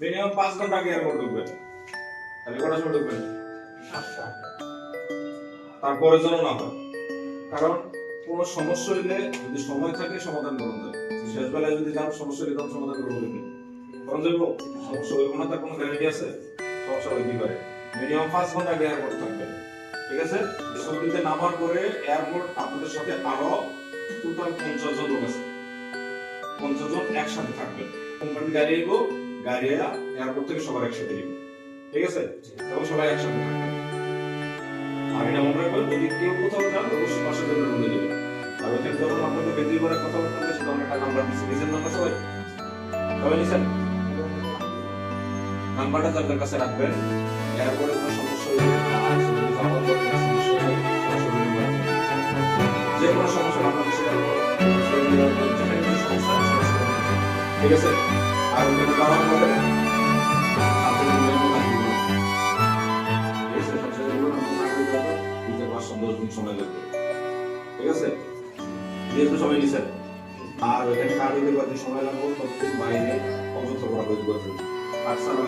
Minimum পাঁচ ঘণ্টা আগে এয়ারপোর্ট ঢুকবেন। তাহলে কটার সময় ঢুকবেন? তারপরে যেন না হয় কারণ কোনো সমস্যা হইলে যদি সময় থাকে সমাধান করুন যায় শেষ বেলায় যদি যান সমস্যা হইলে তখন সমাধান করব দেবেন করুন যাইব। সমস্যা হইব না তার কোনো গ্যারান্টি আছে? সমস্যা হইতে পারে। মিনিমাম পাঁচ ঘণ্টা আগে এয়ারপোর্ট থাকবেন ঠিক আছে? সৌদিতে নামার পরে এয়ারপোর্ট আপনাদের সাথে আরও টোটাল পঞ্চাশ জন লোক আছে। পঞ্চাশ জন একসাথে থাকবেন। কোম্পানি গাড়ি আইবো গাড়ি এয়ারপোর্ট থেকে সবার একসাথে নিব। ঠিক আছে? এবং সবাই একসাথে এটা মনে যদি কেউ কোথাও যান পাশে জন্য দেবেন আর আপনাদের কথা বলতে হবে তখন একটা নাম্বার দিচ্ছি নিজের নাম্বার সবাই? সবাই নাম্বারটা তাদের কাছে রাখবেন। এয়ারপোর্টে কোনো সমস্যা হলে। যে সমস্যা। ঠিক আছে? ঠিক আছে যেহেতু সময় নিছেন আর কার দিতে পারতে সময় লাগবে ততদিন বাইরে অযথা ঘোরাঘুরি করবেন আর সারা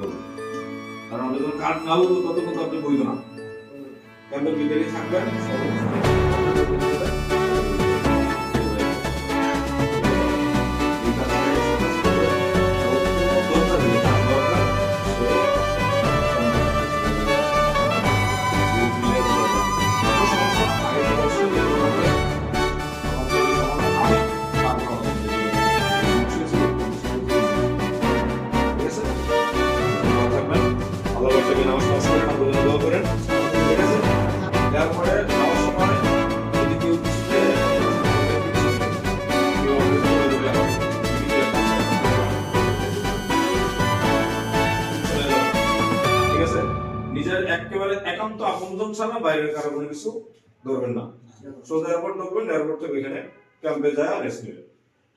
করে কারণ আপনি যখন কার্ড না উঠবে ততক্ষণ তো আপনি বইত না ক্যাম্পের ভিতরে থাকবেন নিজের একেবারে একান্ত আপনজন ছাড়া বাইরের কারও কোনো কিছু ধরবেন না। সোজা এয়ারপোর্ট ঢুকবেন এয়ারপোর্ট থেকে ওইখানে ক্যাম্পে যায় রেস্ট নেবেন।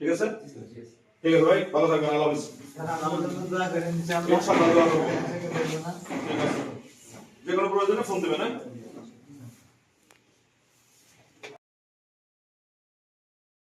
ঠিক আছে? ঠিক আছে ভাই ভালো থাকবেন আল্লাহ হাফিজ। যে কোনো প্রয়োজনে ফোন দেবেন হ্যাঁ?